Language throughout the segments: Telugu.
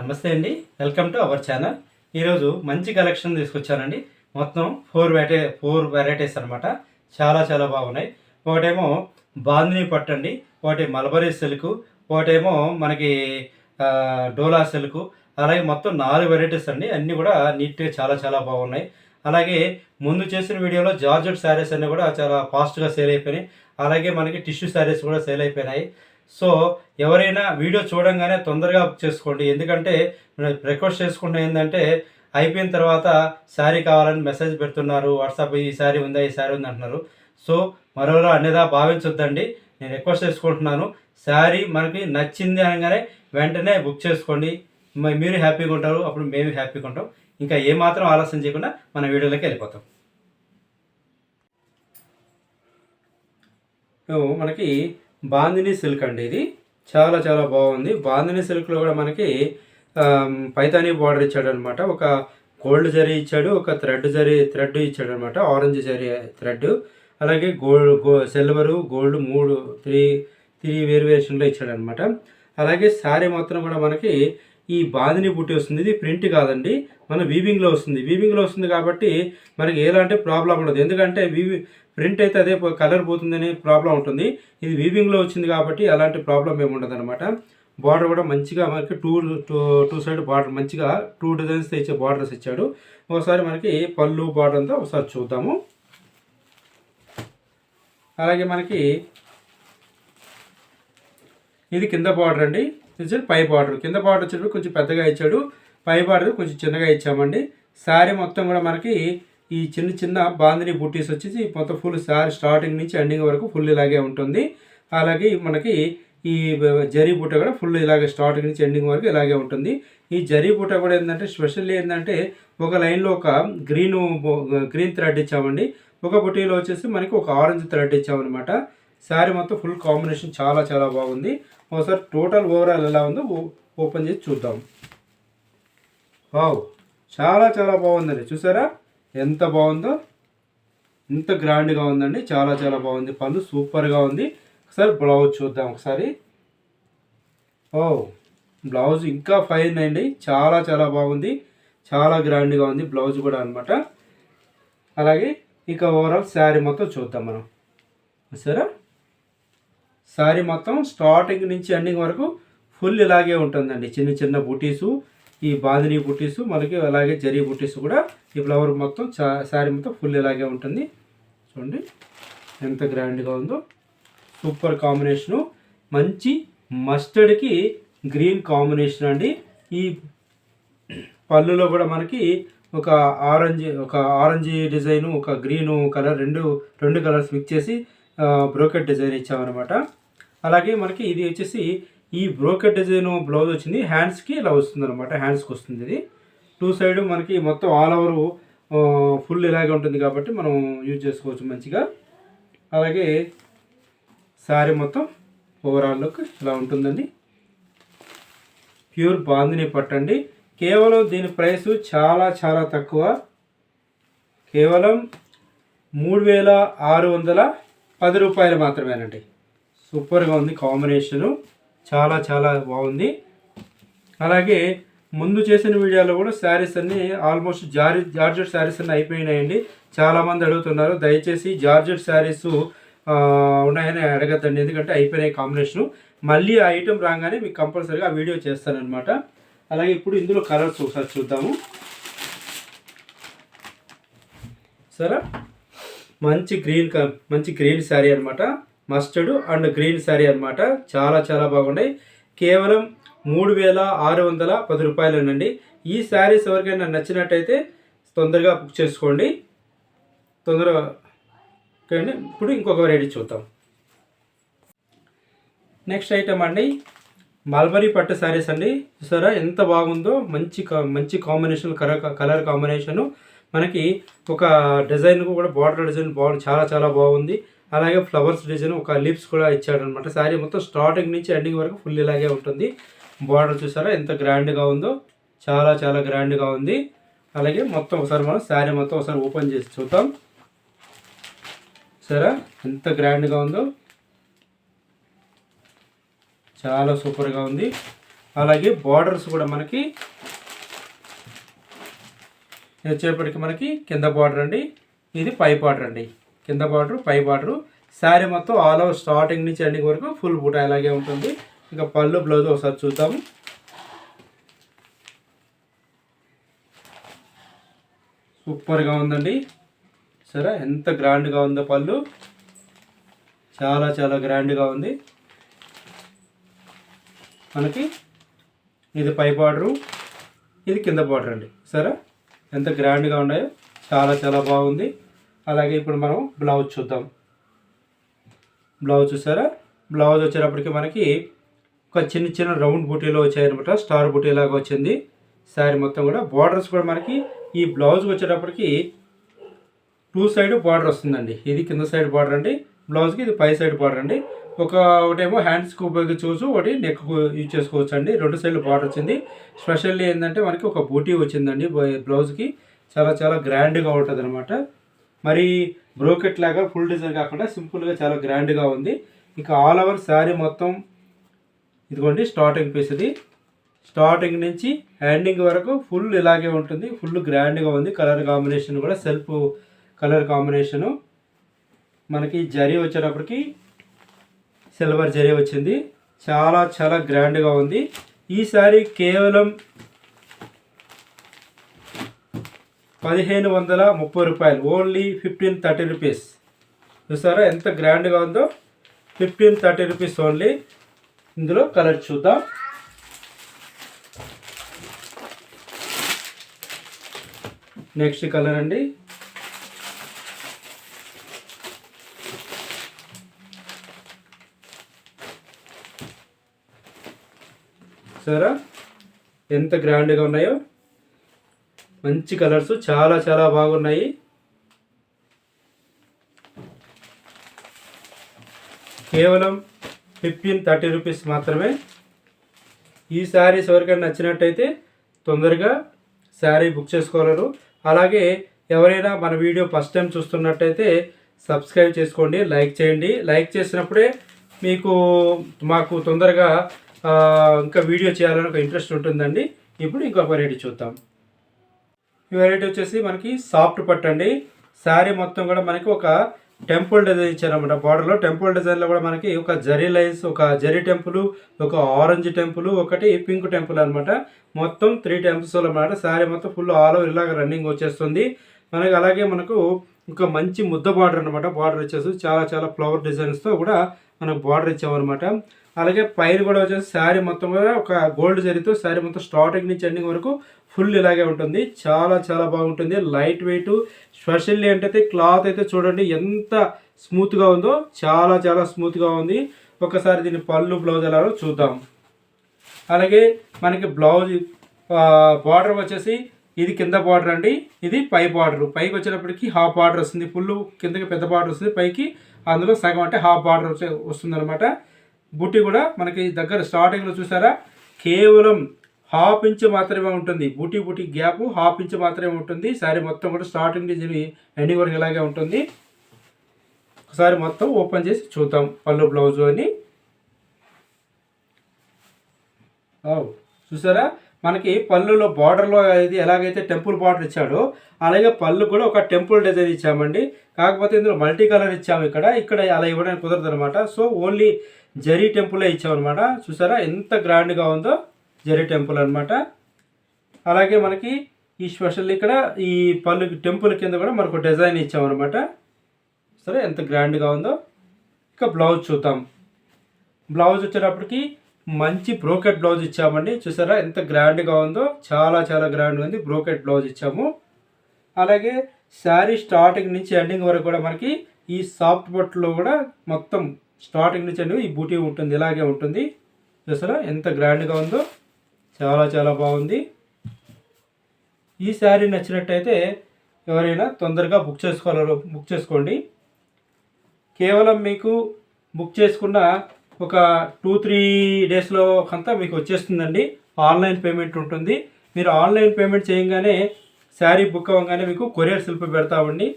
నమస్తే అండి. వెల్కమ్ టు అవర్ ఛానల్ ఈరోజు మంచి కలెక్షన్ తీసుకొచ్చానండి. మొత్తం ఫోర్ వెరైటీ ఫోర్ వెరైటీస్ అనమాట చాలా చాలా బాగున్నాయి. ఒకటేమో బాందిని పట్టు అండి. ఒకటి మలబరీ సిల్క్ ఒకటేమో మనకి డోలా సిల్క్. అలాగే మొత్తం నాలుగు వెరైటీస్ అండి. అన్నీ కూడా నీట్గా చాలా చాలా బాగున్నాయి. అలాగే ముందు చేసిన వీడియోలో జార్జెట్ శారీస్ అన్నీ కూడా చాలా ఫాస్ట్గా సేల్ అయిపోయినాయి. అలాగే మనకి టిష్యూ శారీస్ కూడా సేల్ అయిపోయినాయి. సో ఎవరైనా వీడియో చూడంగానే తొందరగా బుక్ చేసుకోండి. ఎందుకంటే రిక్వెస్ట్ చేసుకుంటే ఏంటంటే అయిపోయిన తర్వాత శారీ కావాలని మెసేజ్ పెడుతున్నారు. వాట్సాప్ ఈ శారీ ఉందా ఈ శారీ ఉంది అంటున్నారు. సో మరోలా అనేదా భావించొద్దండి. నేను రిక్వెస్ట్ చేసుకుంటున్నాను. శారీ మనకి నచ్చింది అనగానే వెంటనే బుక్ చేసుకోండి. మీరు హ్యాపీగా ఉంటారు. అప్పుడు మేము హ్యాపీగా ఉంటాం. ఇంకా ఏమాత్రం ఆలస్యం చేయకుండా మన వీడియోలోకి వెళ్ళిపోతాం. మనకి బాందిని సిల్క్ అండి ఇది. చాలా చాలా బాగుంది. బాందిని సిల్క్లో కూడా మనకి పైతానీ బార్డర్ ఇచ్చాడు అనమాట ఒక గోల్డ్ జరీ ఇచ్చాడు ఒక థ్రెడ్ జరీ థ్రెడ్ ఇచ్చాడు అనమాట ఆరెంజ్ జరీ థ్రెడ్. అలాగే గోల్డ్ గో సిల్వరు గోల్డ్ మూడు త్రీ త్రీ వేరు వేరియేషన్లో ఇచ్చాడు అనమాట అలాగే శారీ మొత్తం కూడా మనకి ఈ బాధిని బుట్టి వస్తుంది. ఇది ప్రింట్ కాదండి. మన వీవింగ్లో వస్తుంది. వీవింగ్లో వస్తుంది కాబట్టి మనకి ఎలాంటి ప్రాబ్లం ఉండదు. ఎందుకంటే వీవి ప్రింట్ అయితే అదే కలర్ పోతుందని ప్రాబ్లం ఉంటుంది. ఇది వీవింగ్లో వచ్చింది కాబట్టి అలాంటి ప్రాబ్లం ఏమి ఉండదు అనమాట బార్డర్ కూడా మంచిగా మనకి two two two side border మంచిగా టూ డిజైన్స్ ఇచ్చే బార్డర్స్ ఇచ్చాడు. ఒకసారి మనకి పళ్ళు బార్డర్ అంతా ఒకసారి చూద్దాము. అలాగే మనకి ఇది కింద బార్డర్ అండి. చూసారు పై బార్డర్. కింద బార్డర్ వచ్చేటప్పుడు కొంచెం పెద్దగా ఇచ్చాడు. పై బార్డర్ కొంచెం చిన్నగా ఇచ్చామండి. శారీ మొత్తం కూడా మనకి ఈ చిన్న చిన్న బాందిని బుట్టీస్ వచ్చేసి మొత్తం ఫుల్ శారీ స్టార్టింగ్ నుంచి ఎండింగ్ వరకు ఫుల్ ఇలాగే ఉంటుంది. అలాగే మనకి ఈ జరీ బుట్ట కూడా ఫుల్ ఇలాగే స్టార్టింగ్ నుంచి ఎండింగ్ వరకు ఇలాగే ఉంటుంది. ఈ జరీ బుట్ట కూడా ఏంటంటే స్పెషల్ ఏంటంటే ఒక లైన్లో ఒక గ్రీన్ గ్రీన్ థ్రెడ్ ఇచ్చామండి. ఒక బుట్టీలో వచ్చేసి మనకి ఒక ఆరెంజ్ థ్రెడ్ ఇచ్చామన్నమాట. శారీ మొత్తం ఫుల్ కాంబినేషన్ చాలా చాలా బాగుంది. ఒకసారి టోటల్ ఓవరాల్ ఎలా ఉందో ఓ- ఓపెన్ చేసి చూద్దాం. వావ్ చాలా చాలా బాగుందండి. చూసారా? ఎంత బాగుందో? ఇంత గ్రాండ్గా ఉందండి. చాలా చాలా బాగుంది. పళ్ళు సూపర్గా ఉంది. ఒకసారి బ్లౌజ్ చూద్దాం ఒకసారి. ఓ బ్లౌజ్ ఇంకా ఫైన్ అండి. చాలా చాలా బాగుంది. చాలా గ్రాండ్గా ఉంది. బ్లౌజ్ కూడా అనమాట అలాగే ఇక ఓవరాల్ శారీ మొత్తం చూద్దాం మనం. సరే శారీ మొత్తం స్టార్టింగ్ నుంచి ఎండింగ్ వరకు ఫుల్ ఇలాగే ఉంటుందండి. చిన్న చిన్న బుటీసు ఈ బాందిని బుటీసు మనకి అలాగే జరీ బుటీసు కూడా ఈ ఫ్లవర్ మొత్తం చా- శారీ మొత్తం ఫుల్ ఇలాగే ఉంటుంది. చూడండి ఎంత గ్రాండ్గా ఉందో. సూపర్ కాంబినేషను మంచి మస్టర్డ్కి గ్రీన్ కాంబినేషన్ అండి. ఈ పళ్ళులో కూడా మనకి ఒక ఆరెంజ్ ఒక ఆరెంజ్ డిజైన్ ఒక గ్రీన్ కలర్ రెండు రెండు కలర్స్ మిక్స్ చేసి బ్రోకెట్ డిజైన్ ఇచ్చామన్నమాట. అలాగే మనకి ఇది వచ్చేసి ఈ బ్రోకెట్ డిజైన్ బ్లౌజ్ వచ్చింది. హ్యాండ్స్కి ఇలా వస్తుంది అనమాట హ్యాండ్స్కి వస్తుంది ఇది. టూ సైడ్ మనకి మొత్తం ఆల్ ఓవర్ ఫుల్ ఇలాగే ఉంటుంది కాబట్టి మనం యూజ్ చేసుకోవచ్చు మంచిగా. అలాగే శారీ మొత్తం ఓవరాల్ లుక్ ఇలా ఉంటుందండి. ప్యూర్ బాందిని పట్టండి కేవలం దీని ప్రైస్ చాలా చాలా తక్కువ. కేవలం మూడు వేల ఆరు వందల పది రూపాయలు మాత్రమేనండి. సూపర్గా ఉంది కాంబినేషను. చాలా చాలా బాగుంది. అలాగే ముందు చేసిన వీడియోలో కూడా శారీస్ అన్ని ఆల్మోస్ట్ జార్ జార్జెట్ శారీస్ అన్ని అయిపోయినాయండి. చాలామంది అడుగుతున్నారు దయచేసి జార్జెట్ శారీస్ ఉన్నాయని అడగద్దండి. ఎందుకంటే అయిపోయినాయి కాంబినేషను. మళ్ళీ ఆ ఐటెం రాగానే మీకు కంపల్సరీగా ఆ వీడియో చేస్తానమాట అలాగే ఇప్పుడు ఇందులో కలర్స్ ఒకసారి చూద్దాము. సరే? మంచి గ్రీన్ మంచి గ్రీన్ శారీ అనమాట మస్టర్డ్ అండ్ గ్రీన్ శారీ అనమాట చాలా చాలా బాగున్నాయి. కేవలం మూడు వేల ఆరు వందల పది రూపాయలేనండి. ఈ శారీస్ ఎవరికైనా నచ్చినట్టయితే తొందరగా బుక్ చేసుకోండి. తొందరగా ఇప్పుడు ఇంకొక వెరైటీ చూద్దాం. నెక్స్ట్ ఐటమ్ అండి. మల్బరీ పట్టు శారీస్ అండి. చూసారా ఎంత బాగుందో. మంచి కా- మంచి కాంబినేషన్ కలర్ కలర్ కాంబినేషను మనకి ఒక డిజైన్ కూడా బార్డర్ డిజైన్ బాగుంది చాలా చాలా బాగుంది. అలాగే ఫ్లవర్స్ డిజైన్ ఒక లిప్స్ కూడా ఇచ్చాడు అనమాట శారీ మొత్తం స్టార్టింగ్ నుంచి ఎండింగ్ వరకు ఫుల్ ఇలాగే ఉంటుంది. బార్డర్ చూసారా? ఎంత గ్రాండ్గా ఉందో చాలా చాలా గ్రాండ్గా ఉంది. అలాగే మొత్తం ఒకసారి మనం శారీ మొత్తం ఒకసారి ఓపెన్ చేసి చూద్దాం. సరే ఎంత గ్రాండ్గా ఉందో. చాలా సూపర్గా ఉంది. అలాగే బార్డర్స్ కూడా మనకి వచ్చేప్పటికి మనకి కింద బార్డర్ అండి. ఇది పై బార్డర్ అండి. కింద బార్డర్ పై బార్డరు. శారీ మొత్తం ఆల్ ఓవర్ స్టార్టింగ్ నుంచి ఎండింగ్ వరకు ఫుల్ బూట ఇలాగే ఉంటుంది. ఇంకా పళ్ళు బ్లౌజ్ ఒకసారి చూద్దాము. సూపర్గా ఉందండి. సరే ఎంత గ్రాండ్గా ఉందో పళ్ళు. చాలా చాలా గ్రాండ్గా ఉంది. మనకి ఇది పై బార్డరు ఇది కింద బార్డర్ అండి సరే ఎంత గ్రాండ్గా ఉన్నాయో చాలా చాలా బాగుంది. అలాగే ఇప్పుడు మనం బ్లౌజ్ చూద్దాం. బ్లౌజ్ చూసారా? బ్లౌజ్ వచ్చేటప్పటికి మనకి ఒక చిన్న చిన్న రౌండ్ బూటీలో వచ్చాయనమాట స్టార్ బూటీ లాగా వచ్చింది. శారీ మొత్తం కూడా బార్డర్స్ కూడా మనకి ఈ బ్లౌజ్ వచ్చేటప్పటికి టూ సైడ్ బార్డర్ వస్తుందండి. ఇది కింద సైడ్ బార్డర్ అండి. బ్లౌజ్కి ఇది పై సైడ్ బార్డర్ అండి. ఒక ఒకటేమో హ్యాండ్స్కి ఉపయోగించవచ్చు ఒకటి నెక్ యూజ్ చేసుకోవచ్చు అండి. రెండు సైడ్లు బార్డర్ వచ్చింది. స్పెషల్లీ ఏంటంటే మనకి ఒక బూటీ వచ్చిందండి బ్లౌజ్కి. చాలా చాలా గ్రాండ్గా ఉంటుంది అనమాట మరి బ్రోకెట్ లాగా ఫుల్ డిజైన్ కాకుండా సింపుల్గా చాలా గ్రాండ్గా ఉంది. ఇక ఆల్ ఓవర్ శారీ మొత్తం ఇదిగోండి స్టార్టింగ్ పీస్ ఇది. స్టార్టింగ్ నుంచి ఎండింగ్ వరకు ఫుల్ ఇలాగే ఉంటుంది. ఫుల్ గ్రాండ్గా ఉంది. కలర్ కాంబినేషన్ కూడా సెల్ఫ్ కలర్ కాంబినేషను మనకి జరీ వచ్చేటప్పటికి సిల్వర్ జరీ వచ్చింది. చాలా చాలా గ్రాండ్గా ఉంది. ఈ శారీ కేవలం పదిహేను వందల ముప్పై రూపాయలు. ఓన్లీ ఫిఫ్టీన్ థర్టీ రూపీస్ చూసారా ఎంత గ్రాండ్గా ఉందో? ఫిఫ్టీన్ థర్టీ రూపీస్ ఓన్లీ ఇందులో కలర్ చూద్దాం. నెక్స్ట్ కలర్ అండి. సరే ఎంత గ్రాండ్గా ఉన్నాయో? మంచి కలర్స్ చాలా చాలా బాగున్నాయి. కేవలం ఫిఫ్టీన్ థర్టీ రూపీస్ మాత్రమే. ఈ శారీస్ ఎవరికైనా నచ్చినట్టయితే తొందరగా శారీ బుక్ చేసుకోగలరు. అలాగే ఎవరైనా మన వీడియో ఫస్ట్ టైం చూస్తున్నట్టయితే సబ్స్క్రైబ్ చేసుకోండి లైక్ చేయండి. లైక్ చేసినప్పుడే మీకు మాకు తొందరగా ఇంకా వీడియో చేయాలని ఒక ఇంట్రెస్ట్ ఉంటుందండి. ఇప్పుడు ఇంకొక రేటు చూద్దాం. ఈ వెరైటీ వచ్చేసి మనకి సాఫ్ట్ పట్టు అండి. శారీ మొత్తం కూడా మనకి ఒక టెంపుల్ డిజైన్ ఇచ్చారనమాట బార్డర్లో టెంపుల్ డిజైన్లో కూడా మనకి ఒక జరీ లైన్స్ ఒక జరీ టెంపుల్ ఒక ఆరెంజ్ టెంపుల్ ఒకటి పింక్ టెంపుల్ అనమాట మొత్తం త్రీ టెంపుల్స్ అనమాట శారీ మొత్తం ఫుల్ ఆల్ ఓవర్ ఇలాగ రన్నింగ్ వచ్చేస్తుంది. మనకి అలాగే మనకు ఒక మంచి ముద్ద బార్డర్ అనమాట బార్డర్ వచ్చేసి చాలా చాలా ఫ్లవర్ డిజైన్స్తో కూడా మనకు బార్డర్ ఇచ్చామన్నమాట. అలాగే పైన కూడా వచ్చేసి శారీ మొత్తం కూడా ఒక గోల్డ్ జరీతో శారీ మొత్తం స్టార్టింగ్ నుంచి ఎండింగ్ వరకు ఫుల్ ఇలాగే ఉంటుంది. చాలా చాలా బాగుంటుంది. లైట్ వెయిట్ స్పెషల్లీ ఏంటైతే క్లాత్ అయితే చూడండి ఎంత స్మూత్గా ఉందో చాలా చాలా స్మూత్గా ఉంది. ఒకసారి దీని పళ్ళు బ్లౌజ్ ఎలాగో చూద్దాం. అలాగే మనకి బ్లౌజ్ బార్డర్ వచ్చేసి ఇది కింద బార్డర్ అండి. ఇది పై బార్డర్ పైకి వచ్చేటప్పటికి హాఫ్ బార్డర్ వస్తుంది. ఫుల్ కిందకి పెద్ద బార్డర్ వస్తుంది. పైకి అందులో సగం అంటే హాఫ్ బార్డర్ వచ్చే వస్తుంది అనమాట బుట్టి కూడా మనకి దగ్గర స్టార్టింగ్లో చూసారా? కేవలం హాఫ్ ఇంచ్ మాత్రమే ఉంటుంది. Booti booti gap half inch మాత్రమే ఉంటుంది. శారీ మొత్తం కూడా స్టార్టింగ్ నుంచి ఎండింగ్ వరకు ఇలాగే ఉంటుంది. ఒకసారి మొత్తం ఓపెన్ చేసి చూద్దాం. పళ్ళు బ్లౌజ్ అని చూసారా? మనకి పళ్ళులో బార్డర్లో ఇది ఎలాగైతే టెంపుల్ బార్డర్ ఇచ్చాడో అలాగే పళ్ళు కూడా ఒక టెంపుల్ డిజైన్ ఇచ్చామండి. కాకపోతే ఇందులో మల్టీ కలర్ ఇచ్చాము ఇక్కడ. ఇక్కడ అలా ఇవ్వడానికి కుదరదు అనమాట సో ఓన్లీ జరీ టెంపులే ఇచ్చామన్నమాట. చూసారా? ఎంత గ్రాండ్గా ఉందో. జరి టెంపుల్ అనమాట అలాగే మనకి ఈ స్పెషల్ ఇక్కడ ఈ పళ్ళు టెంపుల్ కింద కూడా మనకు డిజైన్ ఇచ్చామన్నమాట. సరే ఎంత గ్రాండ్గా ఉందో. ఇక బ్లౌజ్ చూద్దాం. బ్లౌజ్ వచ్చేటప్పటికి మంచి బ్రోకెట్ బ్లౌజ్ ఇచ్చామండి. చూసారా ఎంత గ్రాండ్గా ఉందో. చాలా చాలా గ్రాండ్గా ఉంది. బ్రోకెట్ బ్లౌజ్ ఇచ్చాము. అలాగే శారీ స్టార్టింగ్ నుంచి ఎండింగ్ వరకు కూడా మనకి ఈ సాఫ్ట్ బొట్లో కూడా మొత్తం స్టార్టింగ్ నుంచి అండి ఈ బూటీ ఉంటుంది ఇలాగే ఉంటుంది. చూసారా ఎంత గ్రాండ్గా ఉందో. చాలా చాలా బాగుంది. ఈ శారీ నచ్చినట్టయితే ఎవరైనా తొందరగా బుక్ చేసుకోవాలో బుక్ చేసుకోండి. కేవలం మీకు బుక్ చేసుకున్న ఒక టూ త్రీ డేస్లో అంతా మీకు వచ్చేస్తుందండి. ఆన్లైన్ పేమెంట్ ఉంటుంది. మీరు ఆన్లైన్ పేమెంట్ చేయగానే శారీ బుక్ అవ్వగానే మీకు కొరియర్ శిల్ప పెడతామండి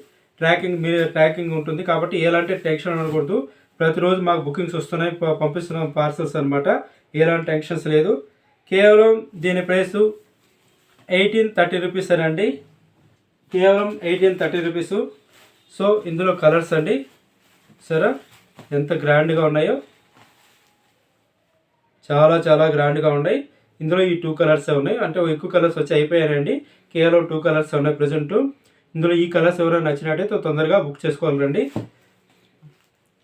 ట్రాకింగ్ మీరు ట్రాకింగ్ ఉంటుంది. కాబట్టి ఎలాంటి టెన్షన్ అనకూడదు. ప్రతిరోజు మాకు బుకింగ్స్ వస్తున్నాయి పంపిస్తున్నాం పార్సల్స్ అనమాట ఎలాంటి టెన్షన్స్ లేదు. కేవలం దీని ప్రైస్ ఎయిటీన్ థర్టీ రూపీస్ అండి. కేవలం ఎయిటీన్ థర్టీ రూపీస్. సో ఇందులో కలర్స్ అండి. సరే ఎంత గ్రాండ్గా ఉన్నాయో. చాలా చాలా గ్రాండ్గా ఉన్నాయి. ఇందులో ఈ టూ కలర్స్ ఉన్నాయి. అంటే ఎక్కువ కలర్స్ వచ్చి అయిపోయాయండి. కేవలం టూ కలర్స్ ఉన్నాయి ప్రజెంట్. ఇందులో ఈ కలర్స్ ఎవరైనా నచ్చినట్టయితే తొందరగా బుక్ చేసుకోవాలండి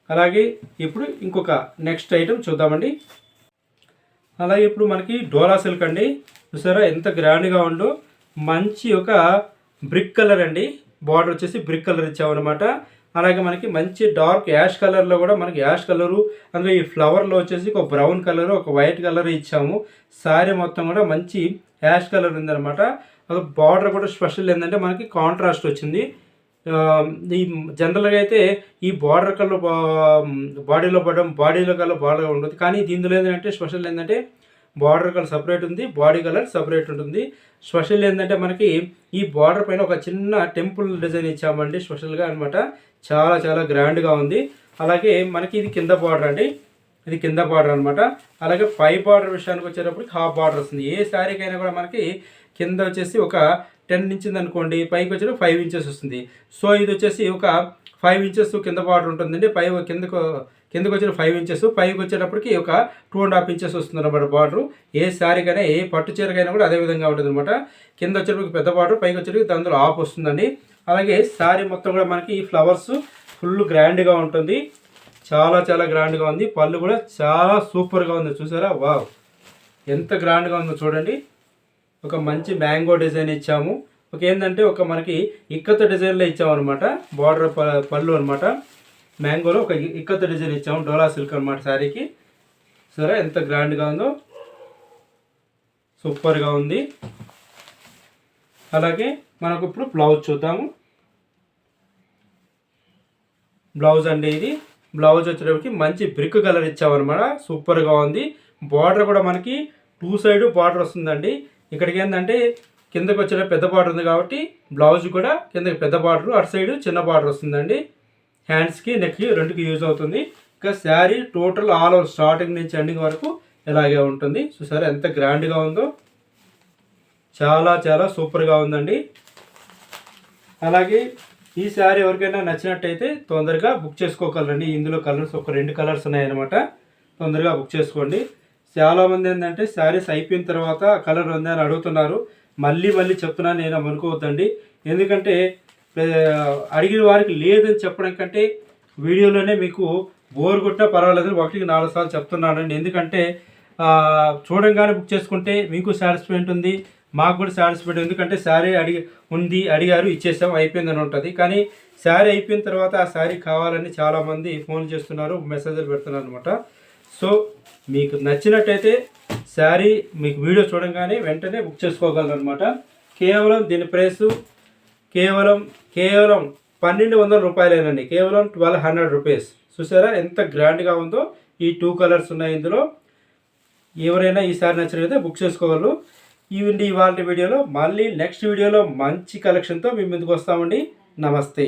అలాగే ఇప్పుడు ఇంకొక నెక్స్ట్ ఐటెం చూద్దామండి. అలాగే ఇప్పుడు మనకి డోలా సిల్క్ అండి. చూసారా ఎంత గ్రాండ్గా ఉందో. మంచి ఒక బ్రిక్ కలర్ అండి. బార్డర్ వచ్చేసి బ్రిక్ కలర్ ఇచ్చామన్నమాట. అలాగే మనకి మంచి డార్క్ యాష్ కలర్లో కూడా మనకి యాష్ కలరు అందులో ఈ ఫ్లవర్లో వచ్చేసి ఒక బ్రౌన్ కలర్ ఒక వైట్ కలర్ ఇచ్చాము. శారీ మొత్తం కూడా మంచి యాష్ కలర్ ఉందన్నమాట. అది బార్డర్ కూడా స్పెషల్ ఏంటంటే మనకి కాంట్రాస్ట్ వచ్చింది. ఈ జనరల్గా అయితే ఈ బార్డర్ కలర్ బాడీలో పడడం బాడీలో కలర్ బాగా ఉండదు కానీ దీనిలో ఏంటంటే స్పెషల్ ఏంటంటే బార్డర్ కలర్ సపరేట్ ఉంది బాడీ కలర్ సపరేట్ ఉంటుంది. స్పెషల్ ఏంటంటే మనకి ఈ బార్డర్ పైన ఒక చిన్న టెంపుల్ డిజైన్ ఇచ్చామండి స్పెషల్గా అనమాట చాలా చాలా గ్రాండ్గా ఉంది. అలాగే మనకి ఇది కింద బార్డర్ అండి. ఇది కింద బార్డర్ అనమాట అలాగే పై బార్డర్ విషయానికి వచ్చేటప్పటికి హాఫ్ బార్డర్ వస్తుంది. ఏ శారీకైనా కూడా మనకి కింద వచ్చేసి ఒక టెన్ ఇంచెస్ అనుకోండి పైకి వచ్చేటప్పుడు ఫైవ్ ఇంచెస్ వస్తుంది. సో ఇది వచ్చేసి ఒక ఫైవ్ ఇంచెస్ కింద బార్డర్ ఉంటుందండి. పై కిందకు కిందకు వచ్చిన ఫైవ్ ఇంచెస్ పైకి వచ్చేటప్పటికి ఒక టూ అండ్ హాఫ్ ఇంచెస్ వస్తుంది అనమాట బార్డర్. ఏ శారీకైనా ఏ పట్టు చీరకైనా కూడా అదే విధంగా ఉంటుంది అనమాట కింద వచ్చేటప్పటికి పెద్ద బార్డర్ పైకి వచ్చేటప్పటికి అందులో ఆఫ్ వస్తుందండి. అలాగే శారీ మొత్తం కూడా మనకి ఈ ఫ్లవర్స్ ఫుల్ గ్రాండ్గా ఉంటుంది. చాలా చాలా గ్రాండ్గా ఉంది. పళ్ళు కూడా చాలా సూపర్గా ఉంది. చూసారా? వావ్! ఎంత గ్రాండ్గా ఉందో చూడండి. ఒక మంచి మ్యాంగో డిజైన్ ఇచ్చాము. ఒక ఏంటంటే ఒక మనకి ఇక్కత డిజైన్లో ఇచ్చాము అనమాట బార్డర్ పళ్ళు అనమాట మ్యాంగోలో ఒక ఇ- ఇక్కత డిజైన్ ఇచ్చాము. డోలా సిల్క్ అనమాట శారీకి. సరే ఎంత గ్రాండ్గా ఉందో. సూపర్గా ఉంది. అలాగే మనకు ఇప్పుడు బ్లౌజ్ చూద్దాము. బ్లౌజ్ అండి ఇది. బ్లౌజ్ వచ్చేటప్పటికి మంచి బ్రిక్ కలర్ ఇచ్చామన్నమాట. సూపర్గా ఉంది. బార్డర్ కూడా మనకి టూ సైడ్ బార్డర్ వస్తుందండి. ఇక్కడికి ఏంటంటే కిందకి వచ్చిన పెద్ద బార్డర్ ఉంది కాబట్టి బ్లౌజ్ కూడా కిందకి పెద్ద బార్డర్ అటు సైడ్ చిన్న బార్డర్ వస్తుందండి. హ్యాండ్స్కి నెక్కి రెండుకి యూజ్ అవుతుంది. ఇంకా sari total all over starting నుంచి ఎండింగ్ వరకు ఇలాగే ఉంటుంది. చూసారా ఎంత గ్రాండ్గా ఉందో? చాలా చాలా సూపర్గా ఉందండి. అలాగే ఈ శారీ ఎవరికైనా నచ్చినట్టయితే తొందరగా బుక్ చేసుకోగలరండి. ఇందులో కలర్స్ ఒక రెండు కలర్స్ ఉన్నాయన్నమాట. తొందరగా బుక్ చేసుకోండి. చాలామంది ఏంటంటే శారీస్ అయిపోయిన తర్వాత కలర్ ఉంది అని అడుగుతున్నారు. మళ్ళీ మళ్ళీ చెప్తున్నాను నేను అనుకోవద్దండి. ఎందుకంటే అడిగిన వారికి లేదని చెప్పడం కంటే వీడియోలోనే మీకు బోర్ కొట్టినా పర్వాలేదు ఒకటికి నాలుగు సార్లు చెప్తున్నానండి. ఎందుకంటే చూడంగానే బుక్ చేసుకుంటే మీకు సాటిస్ఫై ఉంది మాకు కూడా సాటిస్ఫైడ్ ఎందుకంటే శారీ అడిగి ఉంది అడిగారు ఇచ్చేసాం అయిపోయిందని ఉంటుంది. కానీ శారీ అయిపోయిన తర్వాత ఆ శారీ కావాలని చాలామంది ఫోన్ చేస్తున్నారు మెసేజ్లు పెడుతున్నారు అనమాట సో మీకు నచ్చినట్టయితే శారీ మీకు వీడియో చూడంగానే వెంటనే బుక్ చేసుకోగలరు అనమాట కేవలం దీని ప్రైస్ కేవలం కేవలం పన్నెండు వందల రూపాయలేనండి. కేవలం ట్వెల్వ్ హండ్రెడ్ రూపీస్. చూసారా ఎంత గ్రాండ్గా ఉందో ఈ టూ కలర్స్ ఉన్నాయి ఇందులో. ఎవరైనా ఈ ఈసారి నచ్చినట్లయితే బుక్ చేసుకోగలరు. ఇవండి ఇవాళ వీడియోలో. మళ్ళీ నెక్స్ట్ వీడియోలో మంచి కలెక్షన్తో మీ ముందుకు వస్తామండి. నమస్తే.